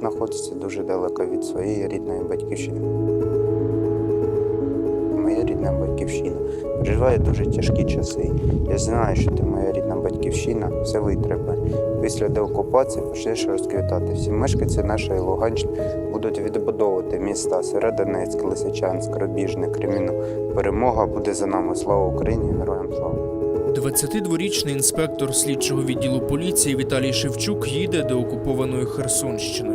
знаходиться дуже далеко від своєї рідної батьківщини. Моя рідна батьківщина переживає дуже тяжкі часи. Я знаю, що ти моя рідна батьківщина, все витримає. Після деокупації почнеш розквітати. Всі мешканці нашої Луганщини будуть відбудовувати міста Середонецьк, Лисичанськ, Рубіжне, Креміно. Перемога буде за нами. Слава Україні! Героям слава! 22-річний інспектор слідчого відділу поліції Віталій Шевчук їде до окупованої Херсонщиною.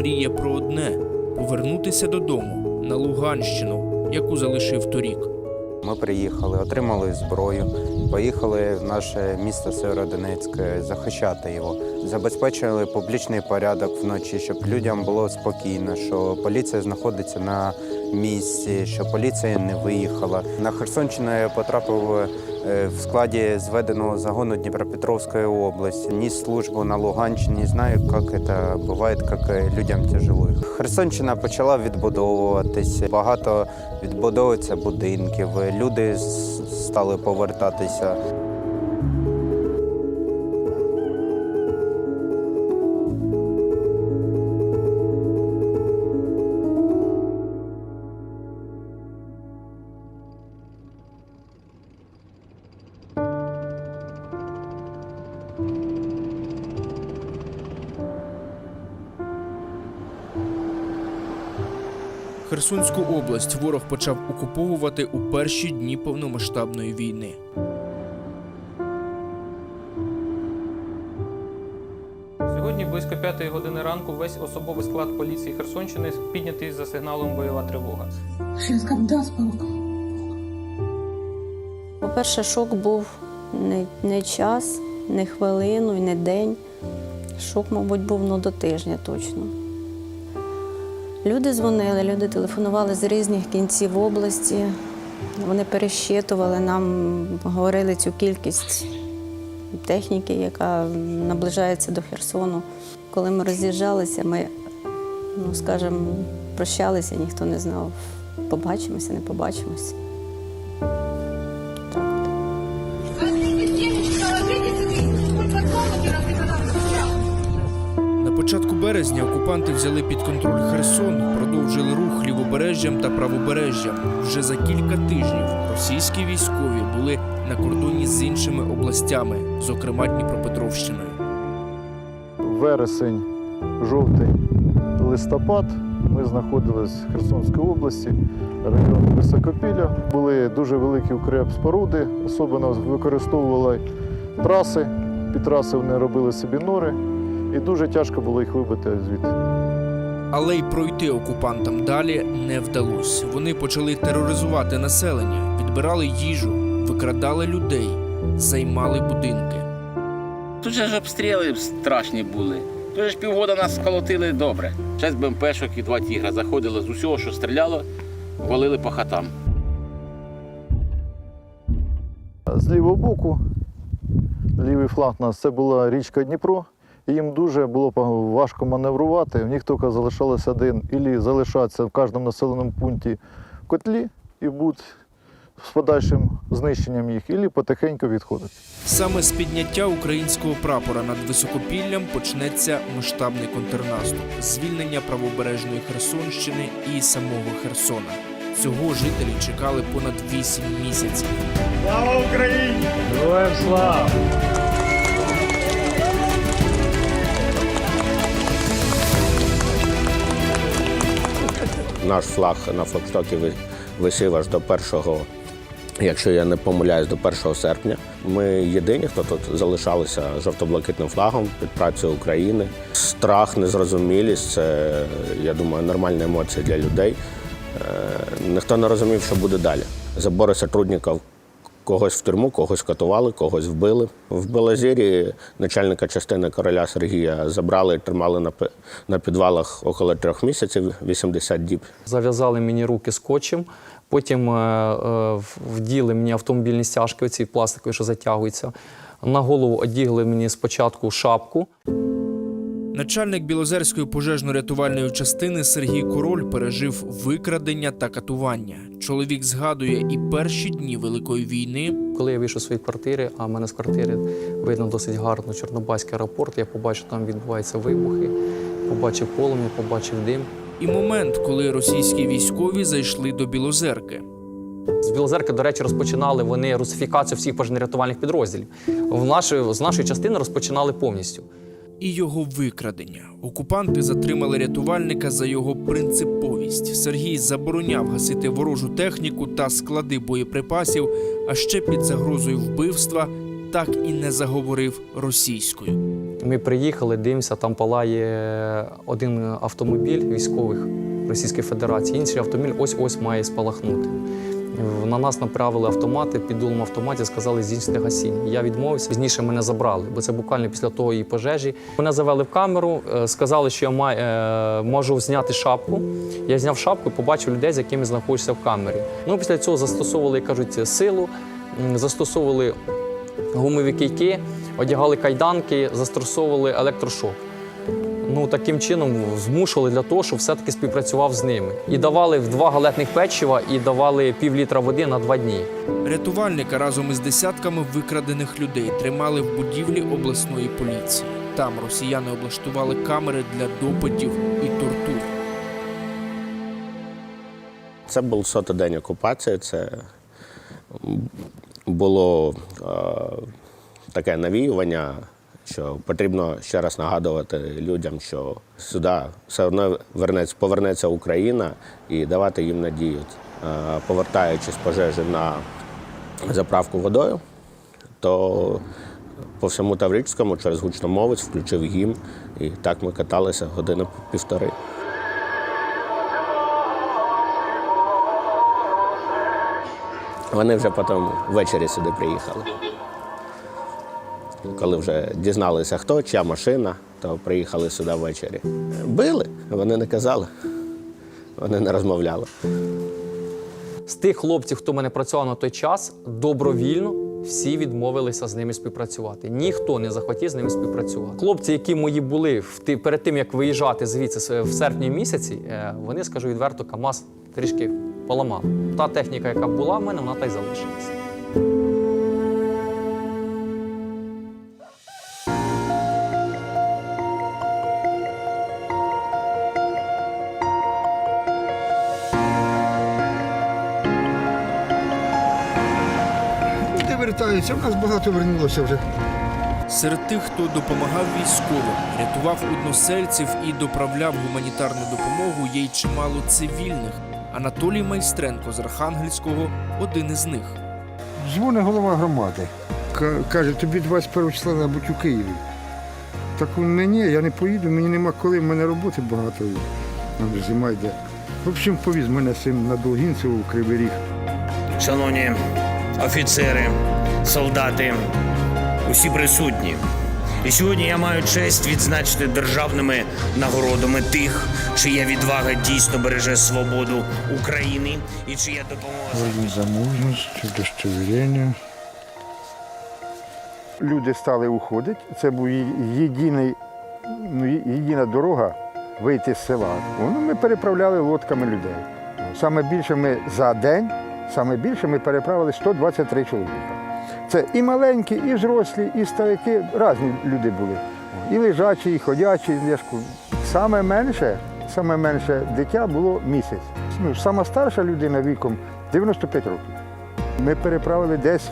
Мріє про одне повернутися додому на Луганщину, яку залишив торік. Ми приїхали, отримали зброю, поїхали в наше місто Северодонецьк е, захищати його. Забезпечили публічний порядок вночі, щоб людям було спокійно, що поліція знаходиться на місці, що поліція не виїхала. На Херсонщину я потрапив е, в складі зведеного загону Дніпропетровської області. Ніс службу на Луганщині. Знаю, як це буває, як е, людям тяжело. Херсонщина почала відбудовуватися. Багато відбудовується будинків. Люди стали повертатися. Херсонську область ворог почав окуповувати у перші дні повномасштабної війни. Сьогодні близько п'ятої години ранку весь особовий склад поліції Херсонщини піднятий за сигналом бойова тривога. По-перше, шок був не, не час, не хвилину і не день. Шок, мабуть, був ну, до тижня точно. Люди дзвонили, люди телефонували з різних кінців області. Вони перещитували нам, говорили цю кількість техніки, яка наближається до Херсону. Коли ми роз'їжджалися, ми, ну скажімо, прощалися, ніхто не знав, побачимося, не побачимося. Березня окупанти взяли під контроль Херсон, продовжили рух лівобережжям та правобережжям. Вже за кілька тижнів російські військові були на кордоні з іншими областями, зокрема Дніпропетровщиною. вересень, жовтень, листопад. Ми знаходились в Херсонській області, район Високопілля. Були дуже великі укреп споруди, особливо використовували траси. Під траси вони робили собі нори, і дуже тяжко було їх вибити звідти. Але й пройти окупантам далі не вдалося. Вони почали тероризувати населення, відбирали їжу, викрадали людей, займали будинки. Тут же ж обстріли страшні були. Тут же ж півгода нас сколотили добре. Шесть БМПшок і два тігра заходили з усього, що стріляло, валили по хатам. З лівого боку, лівий фланг у нас це була річка Дніпро. І їм дуже було важко маневрувати. В них тільки залишалось один ілі залишатися в кожному населеному пункті в котлі і бути з подальшим знищенням їх, ілі потихеньку відходити. Саме з підняття українського прапора над високопіллям почнеться масштабний контрнаступ, звільнення правобережної Херсонщини і самого Херсона. Цього жителі чекали понад 8 місяців. Наш флаг на флагштокі ви- висів аж до першого, якщо я не помиляюсь, до 1 серпня. Ми єдині, хто тут залишалися жовто-блакитним флагом під працею України. Страх, незрозумілість це, я думаю, нормальні емоції для людей. Е, Ніхто не розумів, що буде далі. Забори сотрудників когось в тюрму, когось катували, когось вбили. В Белозірі начальника частини короля Сергія забрали і тримали на, на підвалах около трьох місяців, 80 діб. Зав'язали мені руки скотчем, потім е, е, вділи мені автомобільні стяжки, оці пластикові, що затягуються. На голову одягли мені спочатку шапку. Начальник Білозерської пожежно-рятувальної частини Сергій Король пережив викрадення та катування. Чоловік згадує і перші дні Великої війни, Коли я вийшов з своєї квартири, а в мене з квартири видно досить гарно Чорнобайський аеропорт, я побачив, там відбуваються вибухи, побачив полум'я, побачив дим. і момент, коли російські військові зайшли до Білозерки. З Білозерки, до речі, розпочинали вони русифікацію всіх пожежно-рятувальних підрозділів. В нашої, з нашої частини розпочинали повністю. І його викрадення. Окупанти затримали рятувальника за його принциповість. Сергій забороняв гасити ворожу техніку та склади боєприпасів, а ще під загрозою вбивства так і не заговорив російською. Ми приїхали, дивимося, там палає один автомобіль військових Російської Федерації, інший автомобіль ось-ось має спалахнути. На нас направили автомати, під дулом автоматі сказали здійснити гасіння. Я відмовився. Пізніше мене забрали, бо це буквально після тої пожежі. Мене завели в камеру, е, сказали, що я маю, е, можу зняти шапку. Я зняв шапку побачив людей, з якими знаходжуся в камері. Ну, після цього застосовували, як кажуть, силу, застосовували гумові кийки, одягали кайданки, застосовували електрошок. Ну, таким чином змушували для того, щоб все-таки співпрацював з ними. І давали в два галетних печива і давали пів літра води на два дні. Рятувальника разом із десятками викрадених людей тримали в будівлі обласної поліції. Там росіяни облаштували камери для допитів і тортур. Це був сотий день окупації. Це було е, таке навіювання, що потрібно ще раз нагадувати людям, що сюди все одно вернеться, повернеться Україна і давати їм надію. Повертаючись пожежі на заправку водою, то по всьому Таврическому через гучномовець включив гімн, і так ми каталися години півтори. Вони вже потім ввечері сюди приїхали. Коли вже дізналися, хто, чия машина, то приїхали сюди ввечері. Били, вони не казали, вони не розмовляли. З тих хлопців, хто мене працював на той час, добровільно всі відмовилися з ними співпрацювати. Ніхто не захотів з ними співпрацювати. Хлопці, які мої були перед тим, як виїжджати звідси в серпні місяці, е, вони, скажу відверто, КАМАЗ трішки поламав. Та техніка, яка була в мене, вона та й залишилася. Люди вертаються, в нас багато вернулося вже. Серед тих, хто допомагав військовим, рятував односельців і доправляв гуманітарну допомогу, є й чимало цивільних. Анатолій Майстренко з Архангельського один із них. Дзвони голова громади. Каже, тобі 21 числа треба бути у Києві. Так мені, я не поїду, мені нема коли, в мене роботи багато. Нам зима йде. В общем, повіз мене син на Долгінцеву, в Кривий Ріг. Шановні офіцери, солдати, усі присутні. І сьогодні я маю честь відзначити державними нагородами тих, чия відвага дійсно береже свободу України і чия допомога. За мужність, удостоверення. Люди стали уходити. Це був єдиний, ну, єдина дорога вийти з села. Ну, ми переправляли лодками людей. Саме більше ми за день, саме більше ми переправили 123 чоловіка. Це і маленькі, і взрослі, і старики, різні люди були. І лежачі, і ходячі. Саме менше, саме менше дитя було місяць. Ну, сама старша людина віком 95 років. Ми переправили десь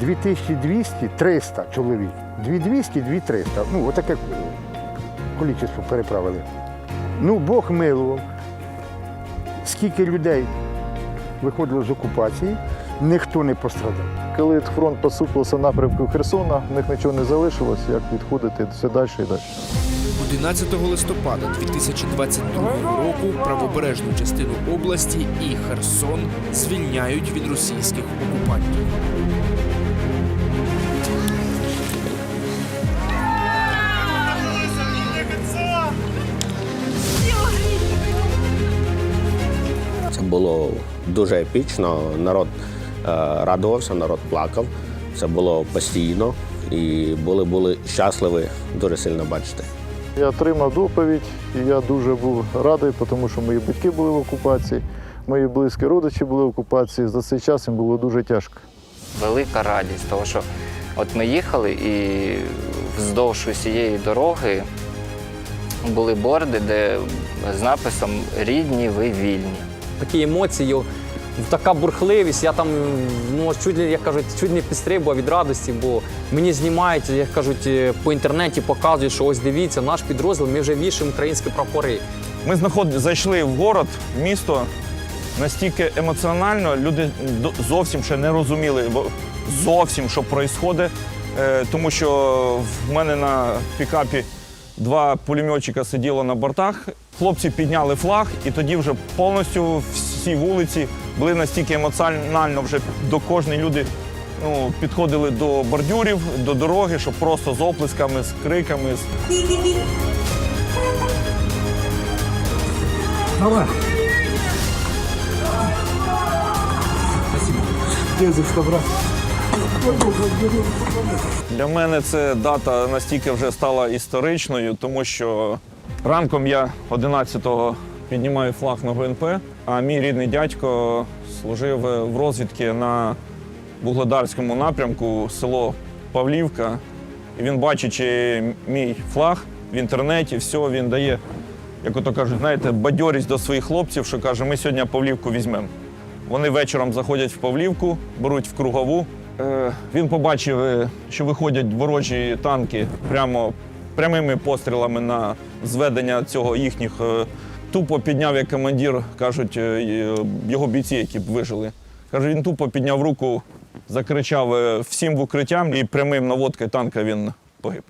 2200-300 чоловік. 2200-2300. Ну, отаке кількість переправили. Ну, Бог милував. Скільки людей виходило з окупації, ніхто не пострадав. Коли фронт посупився напрямку Херсона, в них нічого не залишилось, як відходити все далі і далі. 11 листопада 2022 року правобережну частину області і Херсон звільняють від російських окупантів. Це було дуже епічно. Народ радувався, народ плакав. Це було постійно. і були, були щасливі дуже сильно бачити. Я отримав доповідь, і я дуже був радий, тому що мої батьки були в окупації, мої близькі родичі були в окупації. За цей час їм було дуже тяжко. велика радість, тому що от ми їхали і вздовж усієї дороги були борди, де з написом Рідні, ви вільні. Такі емоції, така бурхливість. Я там ну, чуть, як кажуть, чуть не підстрибував від радості, бо мені знімають, як кажуть, е, по інтернеті показують, що ось дивіться, наш підрозділ, ми вже вішаємо українські прапори. Ми знаход... зайшли в город, в місто настільки емоціонально, люди зовсім ще не розуміли зовсім, що відбувається. Тому що в мене на пікапі два пулеметчика сиділо на бортах. Хлопці підняли флаг, і тоді вже повністю всі вулиці були настільки емоціонально вже до кожної люди ну, підходили до бордюрів, до дороги, що просто з оплесками, з криками. з- Для мене ця дата настільки вже стала історичною, тому що ранком я 11-го піднімаю флаг на ГНП, а мій рідний дядько служив в розвідці на Бугледарському напрямку, село Павлівка. І він, бачачи мій флаг в інтернеті, все, він дає, як ото кажуть, знаєте, бадьорість до своїх хлопців, що каже, ми сьогодні Павлівку візьмемо. Вони вечором заходять в Павлівку, беруть в кругову. Е, Він побачив, е, що виходять ворожі танки прямо прямими пострілами на зведення цього їхніх. Тупо підняв як командир, кажуть, е, е, його бійці, які б вижили. Каже, він тупо підняв руку, закричав е, всім в укриттям і прямим наводкою танка він погиб.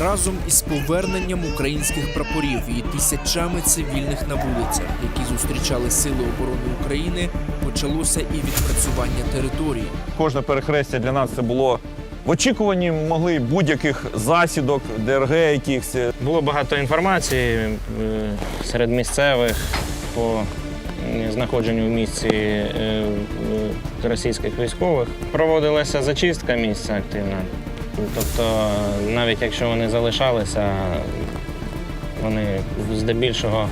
Разом із поверненням українських прапорів і тисячами цивільних на вулицях, які зустрічали Сили оборони України, почалося і відпрацювання території. Кожне перехрестя для нас це було в очікуванні могли будь-яких засідок, ДРГ якихось. Було багато інформації е, серед місцевих по знаходженню в місці е, російських військових. Проводилася зачистка місця активна. Тобто, навіть якщо вони залишалися, вони здебільшого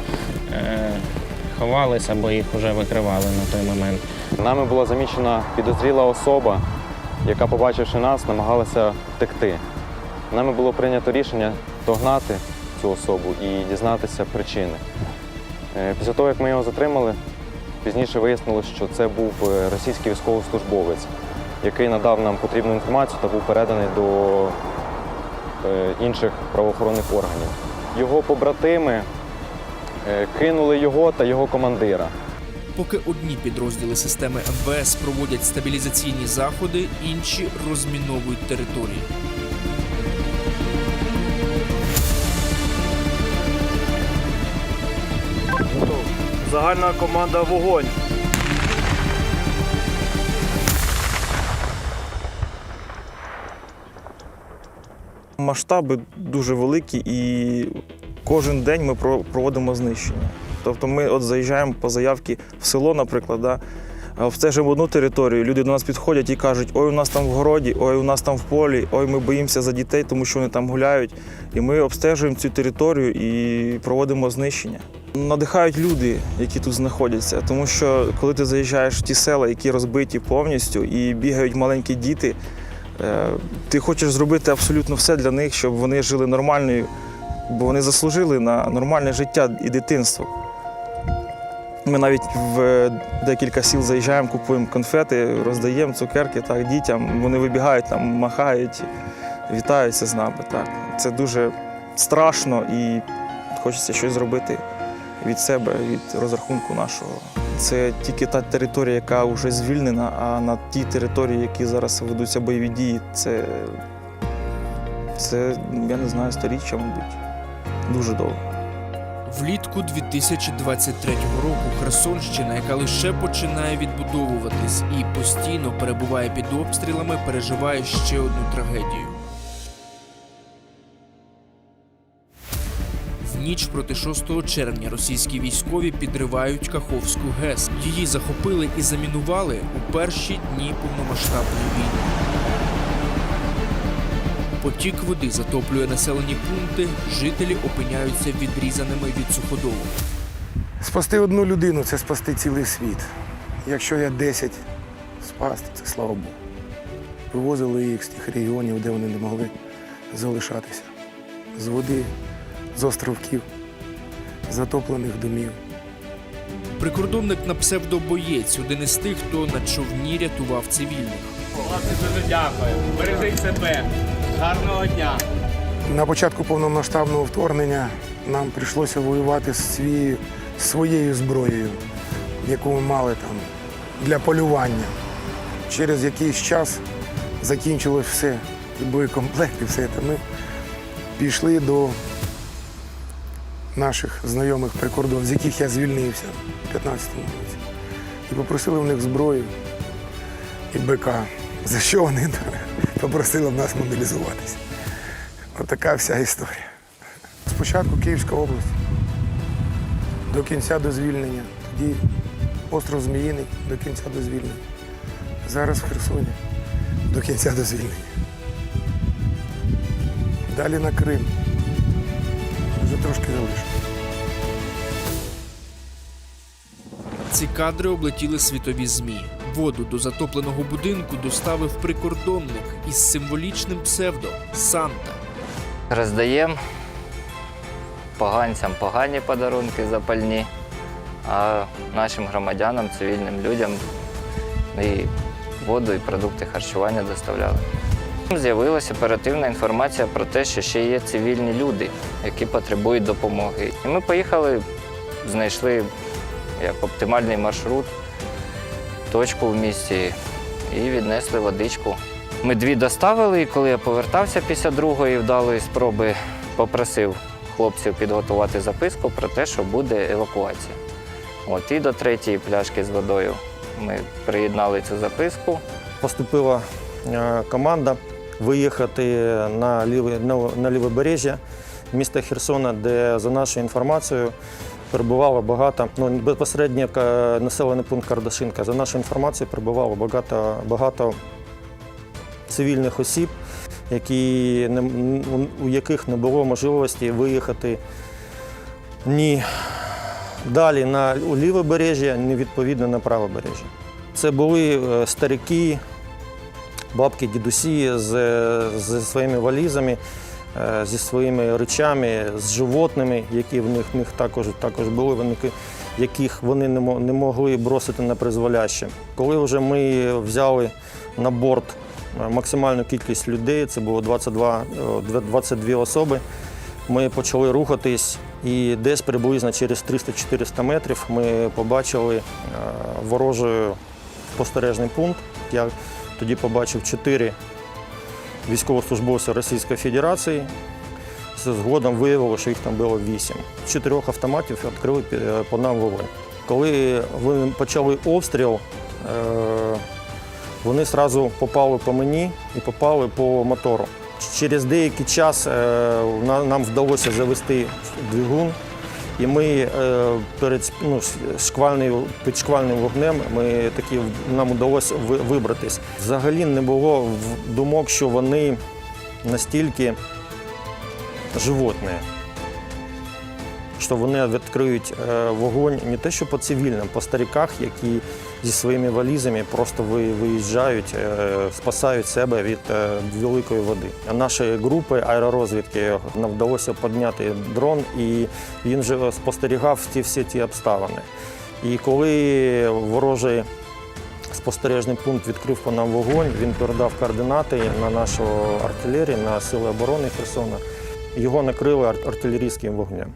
е, ховалися, бо їх вже викривали на той момент. Нами була замічена підозріла особа, яка, побачивши нас, намагалася втекти. Нами було прийнято рішення догнати цю особу і дізнатися причини. Е, Після того, як ми його затримали, пізніше вияснилось, що це був е, російський військовослужбовець, який надав нам потрібну інформацію та був переданий до е, інших правоохоронних органів. Його побратими кинули його та його командира. Поки одні підрозділи системи МВС проводять стабілізаційні заходи, інші розміновують території. Загальна команда вогонь. Масштаби дуже великі, і кожен день ми проводимо знищення. Тобто ми от заїжджаємо по заявці в село, наприклад, да, обстежимо одну територію, люди до нас підходять і кажуть, ой, у нас там в городі, ой, у нас там в полі, ой, ми боїмося за дітей, тому що вони там гуляють. І ми обстежуємо цю територію і проводимо знищення. Надихають люди, які тут знаходяться, тому що коли ти заїжджаєш в ті села, які розбиті повністю, і бігають маленькі діти, Е, Ти хочеш зробити абсолютно все для них, щоб вони жили нормальною, бо вони заслужили на нормальне життя і дитинство. Ми навіть в декілька сіл заїжджаємо, купуємо конфети, роздаємо цукерки так, дітям. Вони вибігають, там, махають, вітаються з нами. Так. Це дуже страшно і хочеться щось зробити від себе, від розрахунку нашого. Це тільки та територія, яка вже звільнена, а на тій території, які зараз ведуться бойові дії, це, це я не знаю, сторіччя, мабуть. Дуже довго. Влітку 2023 року Херсонщина, яка лише починає відбудовуватись і постійно перебуває під обстрілами, переживає ще одну трагедію. В ніч проти 6 червня російські військові підривають Каховську ГЕС. Її захопили і замінували у перші дні повномасштабної війни. Потік води затоплює населені пункти, жителі опиняються відрізаними від суходолу. Спасти одну людину це спасти цілий світ. Якщо я 10 спас, то це слава Богу. Вивозили їх з тих регіонів, де вони не могли залишатися. З води, з островків, затоплених домів. Прикордонник на псевдобоєць один із тих, хто на човні рятував цивільних. дуже дякую. Бережіть себе. Гарного дня. На початку повномасштабного вторгнення нам прийшлося воювати з своєю зброєю, яку ми мали там для полювання. Через якийсь час закінчилось все, і боєкомплект, і все це. Ми пішли до наших знайомих прикордонів, з яких я звільнився у 15-му році. І попросили в них зброю і БК, за що вони попросили в нас мобілізуватися. Отака вся історія. Спочатку Київська область, до кінця до звільнення. Тоді остров Зміїний до кінця до звільнення. Зараз в Херсоні до кінця до звільнення. Далі на Крим. Вже трошки залишилось. Ці кадри облетіли світові ЗМІ. Воду до затопленого будинку доставив прикордонник із символічним псевдо Санта. Роздаємо поганцям погані подарунки запальні, а нашим громадянам, цивільним людям і воду, і продукти харчування доставляли. З'явилася оперативна інформація про те, що ще є цивільні люди, які потребують допомоги. І ми поїхали, знайшли як оптимальний маршрут, точку в місті і віднесли водичку. Ми дві доставили, і коли я повертався після другої вдалої спроби, попросив хлопців підготувати записку про те, що буде евакуація. От і до третьої пляшки з водою ми приєднали цю записку. Поступила е, команда виїхати на ліве, на, на лівобережжя міста Херсона, де, за нашою інформацією, перебувало багато, ну безпосередньо ка- населений пункт Кардашинка. За нашою інформацією, перебувало багато, багато цивільних осіб, які у- яких не було можливості виїхати ні далі на лівобережжя, ні відповідно на правобережжя. Це були е, старики, бабки, дідусі з, зі своїми валізами, е, зі своїми речами, з животними, які в них, в них також, також були, вони, яких вони не, могли бросити на призволяще. Коли вже ми взяли на борт е, максимальну кількість людей, це було 22, е, 22 особи, ми почали рухатись і десь приблизно через 300-400 метрів ми побачили е, ворожий спостережний пункт. Я тоді побачив чотири військовослужбовця Російської Федерації. Згодом виявилося, що їх там було вісім. З чотирьох автоматів відкрили по нам вогонь. Коли вони почали обстріл, е, вони одразу попали по мені і попали по мотору. Через деякий час е, нам вдалося завести двигун, і ми е, перед ну, шквальною, під шквальним вогнем ми такі нам вдалося ви- вибратись. Взагалі не було думок, що вони настільки животні, що вони відкриють е, вогонь не те, що по цивільним, по стариках, які зі своїми валізами просто ви- виїжджають, е, спасають себе від е, великої води. Наші групи аеророзвідки нам вдалося підняти дрон, і він вже спостерігав ті всі ті обставини. І коли ворожий спостережний пункт відкрив по нам вогонь, він передав координати на нашу артилерію, на сили оборони Херсона. Його накрили ар- артилерійським вогнем.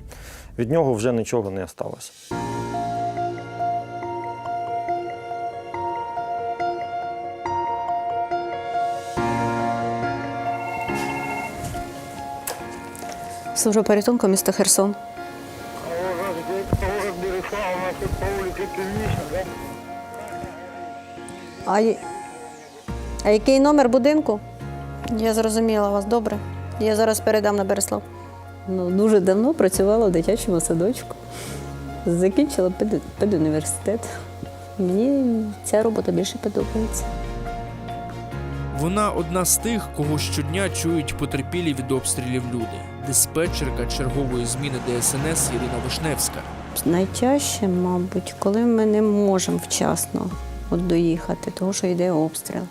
Від нього вже нічого не залишилося. Служу порятунку місто Херсон. А, а який номер будинку? Я зрозуміла вас добре. Я зараз передам на Береслав. Ну, дуже давно працювала в дитячому садочку. Закінчила пед- педуніверситет. Мені ця робота більше подобається. Вона одна з тих, кого щодня чують потерпілі від обстрілів люди. Диспетчерка чергової зміни ДСНС Ірина Вишневська. Найтяжче, мабуть, коли ми не можемо вчасно от доїхати, тому що йде обстріл.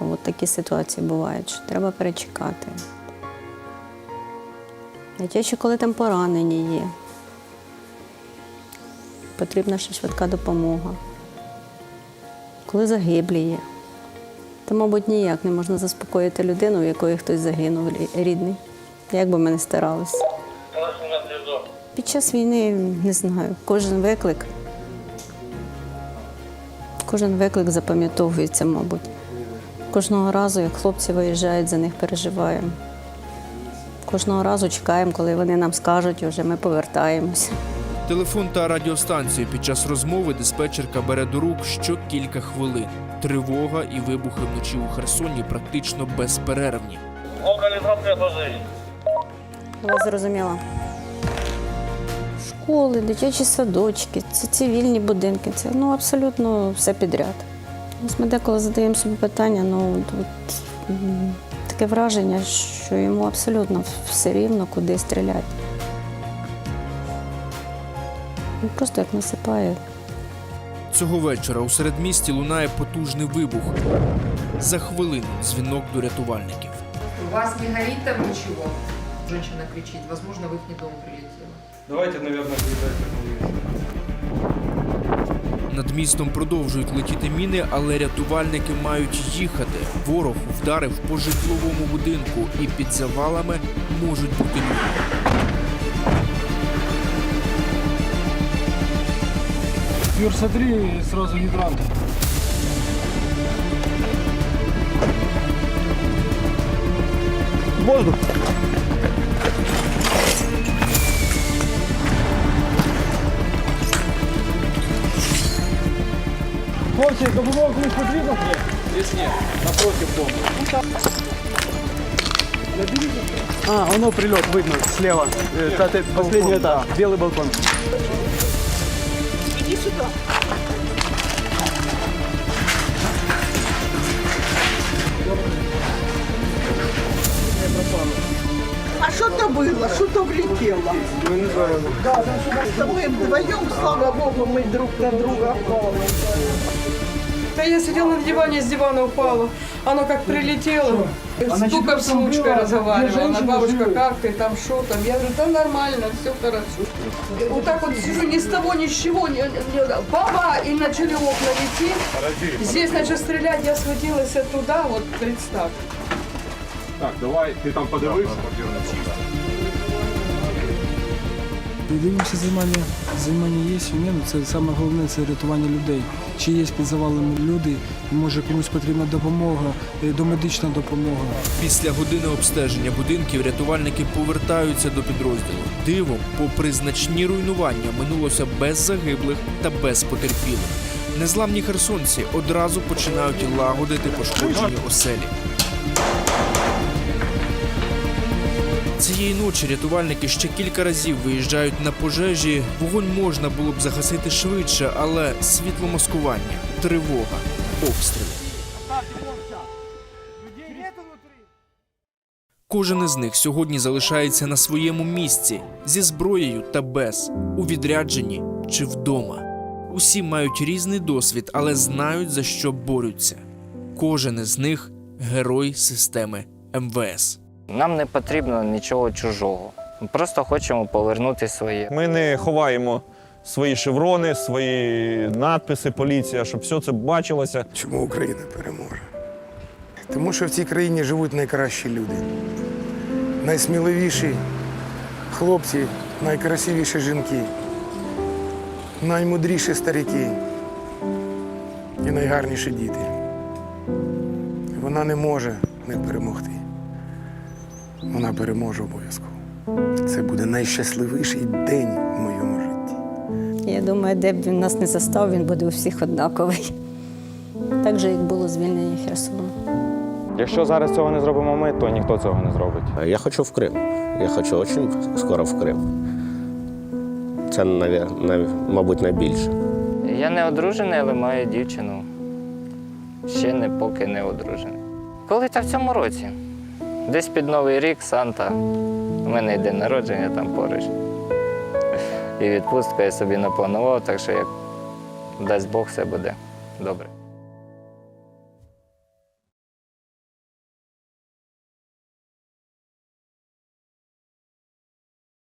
От такі ситуації бувають, що треба перечекати. Найтяжче, коли там поранені є. Потрібна ще швидка допомога. Коли загиблі є. Та, мабуть, ніяк не можна заспокоїти людину, у якої хтось загинув рідний. Як би ми не старалися. Під час війни, не знаю, кожен виклик, кожен виклик запам'ятовується, мабуть. Кожного разу, як хлопці виїжджають, за них переживаємо. Кожного разу чекаємо, коли вони нам скажуть, вже ми повертаємося. Телефон та радіостанцію під час розмови диспетчерка бере до рук що кілька хвилин. Тривога і вибухи вночі у Херсоні практично безперервні. Я вас зрозуміла. Школи, дитячі садочки, це цивільні будинки, це ну, абсолютно все підряд. Ось ми деколи задаємо собі питання, ну тут таке враження, що йому абсолютно все рівно, куди стріляти. Він просто як насипає. Цього вечора у середмісті лунає потужний вибух. За хвилину дзвінок до рятувальників. У вас не горит там ничего? Женщина кричит, возможно, в их дом прилетело. Давайте, наверное, Над містом продовжують летіти міни, але рятувальники мають їхати. Ворог вдарив по житловому будинку, і під завалами можуть бути люди. Юр, смотри, сразу гидрант. Воздух! Хлопці, допомога комусь потрібна? Ні. Здесь нет. Напротив дома. А, оно прилет видно слева. Э, та- та- Последний этаж. Белый балкон. Иди сюда. А что-то было, что-то влетело. Мы не знаем. Да, мы вдвоем, слава богу, мы друг на друга. Да я сидела на диване, с дивана упала. Оно как прилетело. Стуком с внучкой разговаривала. Она, бабушка, как ты там, что там? Я говорю, да нормально, все хорошо. Вот так вот сижу ни с того, ни с чего. не- не- Баба! И начали окна лететь. Здесь начали стрелять, я схватилась туда, вот представь. Так, давай, ти там подивився. Дивимося займання. Займання є чи ні, ну це саме головне це рятування людей. Чи є під завалами люди, може комусь потрібна допомога, е, домедична допомога. Після години обстеження будинків рятувальники повертаються до підрозділу. Дивом, попри значні руйнування, минулося без загиблих та без потерпілих. Незламні херсонці одразу починають лагодити пошкоджені оселі. Цієї ночі рятувальники ще кілька разів виїжджають на пожежі. Вогонь можна було б загасити швидше, але світломаскування, тривога, обстріли. Кожен із них сьогодні залишається на своєму місці зі зброєю та без, у відрядженні чи вдома. Усі мають різний досвід, але знають за що борються. Кожен із них герой системи МВС. Нам не потрібно нічого чужого. Ми просто хочемо повернути своє. Ми не ховаємо свої шеврони, свої надписи, поліція, щоб все це бачилося. Чому Україна переможе? Тому що в цій країні живуть найкращі люди. Найсміливіші хлопці, найкрасивіші жінки, наймудріші старики і найгарніші діти. Вона не може не перемогти. Вона переможе обов'язково. Це буде найщасливіший день в моєму житті. Я думаю, де б він нас не застав, він буде у всіх однаковий. Так же, як було звільнення Херсону. Якщо зараз цього не зробимо ми, то ніхто цього не зробить. Я хочу в Крим. Я хочу дуже скоро в Крим. Це, мабуть, найбільше. Я не одружений, але маю дівчину. ще не поки не одружений. Коли та в цьому році? Десь під Новий рік Санта. У мене йде народження там поруч. І відпустку я собі напланував, так що як дасть Бог, все буде добре.